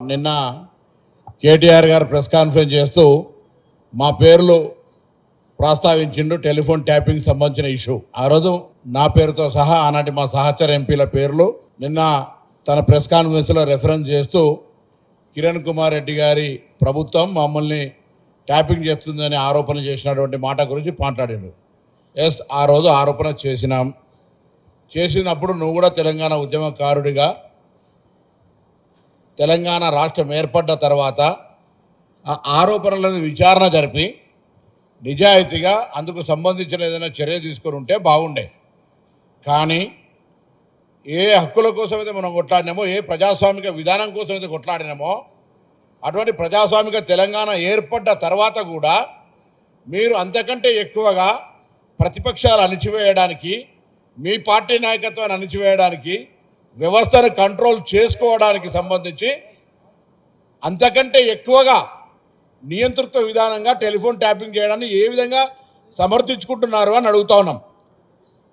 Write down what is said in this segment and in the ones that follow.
నిన్న కేటీఆర్ గారు press conference చేస్తూ మా పేర్లు ప్రస్తావించిండు టెలిఫోన్ ట్యాపింగ్ సంబంధించిన ఇష్యూ. ఆ రోజు నా పేరుతో సహా ఆనాటి మా సహచర ఎంపీల పేర్లు నిన్న తన ప్రెస్ కాన్ఫరెన్స్లో రెఫరెన్స్ చేస్తూ కిరణ్ కుమార్ రెడ్డి గారి ప్రభుత్వం మమ్మల్ని ట్యాపింగ్ చేస్తుందని ఆరోపణ చేసినటువంటి మాట గురించి మాట్లాడిండు. ఎస్ ఆ రోజు ఆరోపణ చేసినాం. చేసినప్పుడు నువ్వు కూడా తెలంగాణ ఉద్యమకారుడిగా తెలంగాణ రాష్ట్రం ఏర్పడ్డ తర్వాత ఆ ఆరోపణలను విచారణ జరిపి నిజాయితీగా అందుకు సంబంధించిన ఏదైనా చర్య తీసుకొని ఉంటే బాగుండే. కానీ ఏ హక్కుల కోసం అయితే మనం కొట్లాడినామో ఏ ప్రజాస్వామిక విధానం కోసం అయితే కొట్లాడినామో అటువంటి ప్రజాస్వామిక తెలంగాణ ఏర్పడ్డ తర్వాత కూడా మీరు అంతకంటే ఎక్కువగా ప్రతిపక్షాలు అణిచివేయడానికి మీ పార్టీ నాయకత్వాన్ని అణిచివేయడానికి వ్యవస్థను కంట్రోల్ చేసుకోవడానికి సంబంధించి అంతకంటే ఎక్కువగా నియంతృత్వ విధానంగా టెలిఫోన్ ట్యాపింగ్ చేయడాన్ని ఏ విధంగా సమర్థించుకుంటున్నారు అని అడుగుతా ఉన్నాం.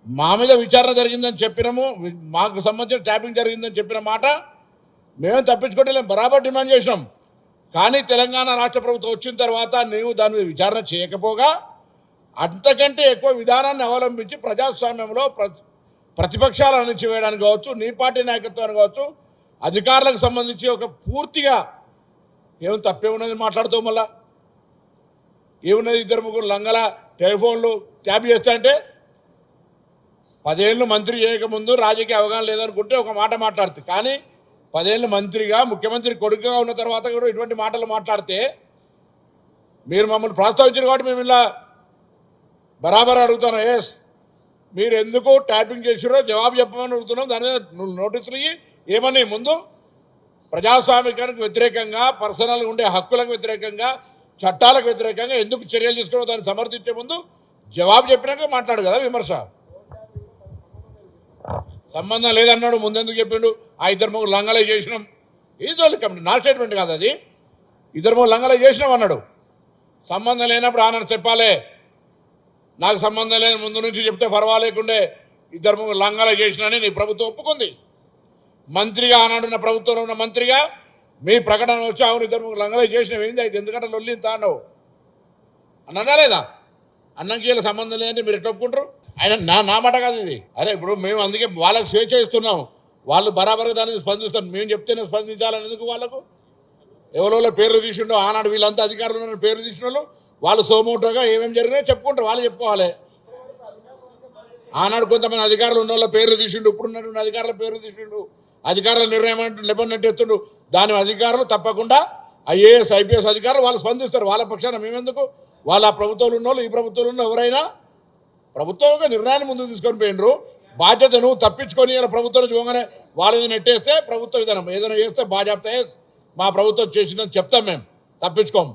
మా మీద విచారణ జరిగిందని చెప్పినాము మాకు సంబంధించిన ట్యాపింగ్ జరిగిందని చెప్పిన మాట మేము తప్పించుకోవట్లేం బరాబర్ డిమాండ్ చేసినాం. కానీ తెలంగాణ రాష్ట్ర ప్రభుత్వం వచ్చిన తర్వాత నీవు దాని మీద విచారణ చేయకపోగా అంతకంటే ఎక్కువ విధానాన్ని అవలంబించి ప్రజాస్వామ్యంలో ప్రతిపక్షాల ప్రతిపక్షాలు వేయడానికి కావచ్చు నీ పార్టీ నాయకత్వాన్ని కావచ్చు అధికారులకు సంబంధించి ఒక పూర్తిగా ఏం తప్పేమున్నది మాట్లాడుతూ మళ్ళా? ఏమున్నది ఇద్దరు ముగ్గురు లంగల టెలిఫోన్లు ట్యాబ్ చేస్తా అంటే పదేళ్ళు మంత్రి చేయకముందు రాజకీయ అవగాహన లేదనుకుంటే ఒక మాట మాట్లాడుతుంది కానీ పదేళ్ళు మంత్రిగా ముఖ్యమంత్రి కొడుకుగా ఉన్న తర్వాత కూడా ఇటువంటి మాటలు మాట్లాడితే మీరు మమ్మల్ని ప్రస్తావించారు కాబట్టి మేము ఇలా బరాబర్ అడుగుతాను. ఎస్ మీరు ఎందుకు ట్యాపింగ్ చేసిరో జవాబు చెప్పమని అడుగుతున్నాం. దాని మీద నువ్వు నోటీసులు ఇయ్యి. ఏమని ముందు? ప్రజాస్వామికానికి వ్యతిరేకంగా పర్సనల్గా ఉండే హక్కులకు వ్యతిరేకంగా చట్టాలకు వ్యతిరేకంగా ఎందుకు చర్యలు తీసుకున్నావు దాన్ని సమర్థించే ముందు జవాబు చెప్పినాక మాట్లాడు కదా విమర్శ. సంబంధం లేదన్నాడు ముందెందుకు చెప్పిండు? ఆ ఇద్దరు ముగ్గురు లంగలే చేసినాం. ఇది వాళ్ళు నా స్టేట్మెంట్ కాదు అది. ఇద్దరు ముగ్గురు లంగలే చేసినాం అన్నాడు. సంబంధం లేనప్పుడు ఆనాడు చెప్పాలే. నాకు సంబంధం లేని ముందు నుంచి చెప్తే పర్వాలేకుండే ఇద్దరు ముగ్గురు లంగాల చేసినని నీ ప్రభుత్వం ఒప్పుకుంది. మంత్రిగా ఆనాడున్న ప్రభుత్వంలో ఉన్న మంత్రిగా మీ ప్రకటన వచ్చి అవును ఇద్దరు ముగ్గురు లంగాలే చేసినవి ఏంది అయితే ఎందుకంటే లొల్లిని తాండవు అన్నదా లేదా? అన్నంకీల సంబంధం లేదంటే మీరు ఎట్లా ఒప్పుకుంటారు? ఆయన నా నా మాట కాదు ఇది. అరే ఇప్పుడు మేము అందుకే వాళ్ళకి స్వేచ్ఛ ఇస్తున్నాం. వాళ్ళు బరాబర్గా దానికి స్పందిస్తారు. మేము చెప్తేనే స్పందించాలని ఎందుకు వాళ్ళకు? ఎవరో పేర్లు తీసిండో ఆనాడు వీళ్ళంతా అధికారులు పేర్లు తీసిన వాళ్ళు వాళ్ళు సోమోటోగా ఏమేమి జరిగినాయో చెప్పుకుంటారు వాళ్ళు చెప్పుకోవాలి. ఆనాడు కొంతమంది అధికారులు ఉన్న వాళ్ళ పేర్లు తీసిండు ఇప్పుడు ఉన్నటువంటి అధికారుల పేర్లు తీసిండు అధికారుల నిర్ణయం అంటూ నిబంధన ఎత్తుండు. దాని అధికారులు తప్పకుండా ఐఏఎస్ ఐపీఎస్ అధికారులు వాళ్ళు స్పందిస్తారు వాళ్ళ పక్షాన మేమెందుకు? వాళ్ళ ప్రభుత్వంలో ఉన్న వాళ్ళు ఈ ప్రభుత్వంలో ఉన్న ఎవరైనా ప్రభుత్వం నిర్ణయాన్ని ముందుకు తీసుకొని పోయినరు బాధ్యత నువ్వు తప్పించుకొని ఇలా ప్రభుత్వం చూడగానే వాళ్ళని నెట్టేస్తే ప్రభుత్వ విధానం ఏదైనా చేస్తే బాధ్యత మా ప్రభుత్వం చేసిందని చెప్తాం మేము. తప్పించుకోము.